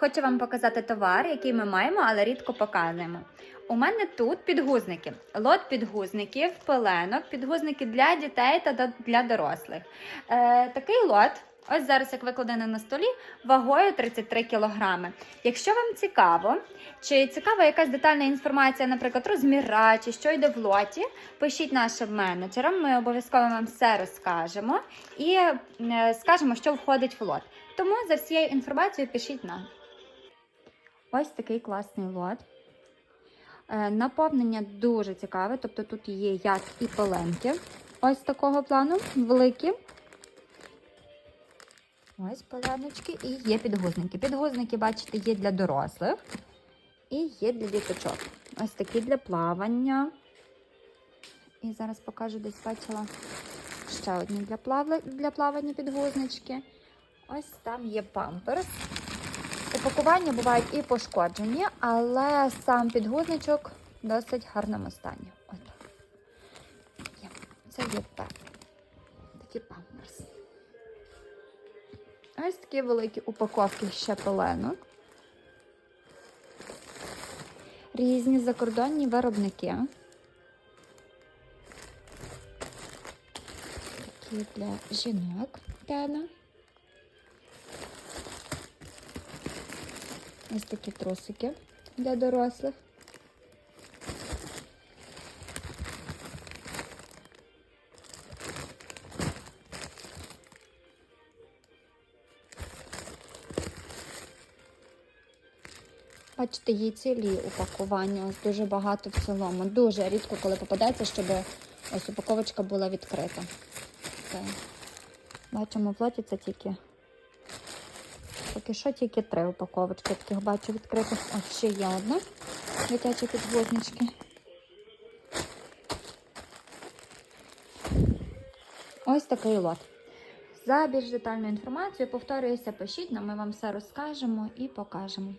Хочу вам показати товар, який ми маємо, але рідко показуємо. У мене тут підгузники. Лот підгузників, пеленок, підгузники для дітей та для дорослих. Е, такий лот. Ось зараз, як викладений на столі, вагою 33 кг. Якщо вам цікаво, чи цікава якась детальна інформація, наприклад, розміра, чи що йде в лоті, пишіть нашим менеджерам, ми обов'язково вам все розкажемо і е, скажемо, що входить в лот. Тому за всією інформацією пишіть нам. Ось такий класний лот. Е, Наповнення дуже цікаве, тобто тут є як і пеленки. Ось такого плану, великі. Ось пеленочки і є підгузники. Підгузники, бачите, є для дорослих і є для діточок. Ось такі для плавання. І зараз покажу, десь бачила ще одні для, плавля... для плавання підгузнички. Ось там є памперс. Упакування бувають і пошкоджені, але сам підгузничок в досить гарному стані. От. Це є перший. Такі памперси. Ось такі великі упаковки ще пеленок. Різні закордонні виробники. Такі для жінок пена. Ось такі трусики для дорослих. Бачите, є цілі упакування, ось дуже багато в цілому. Дуже рідко, коли попадається, щоб ось упаковочка була відкрита. Так. Бачимо, це тільки. Поки що тільки три упаковочки таких бачу відкритих. Ось ще є одна дитячі підвознички. Ось такий лот. За більш детальну інформацію, повторююся, пишіть нам, ми вам все розкажемо і покажемо.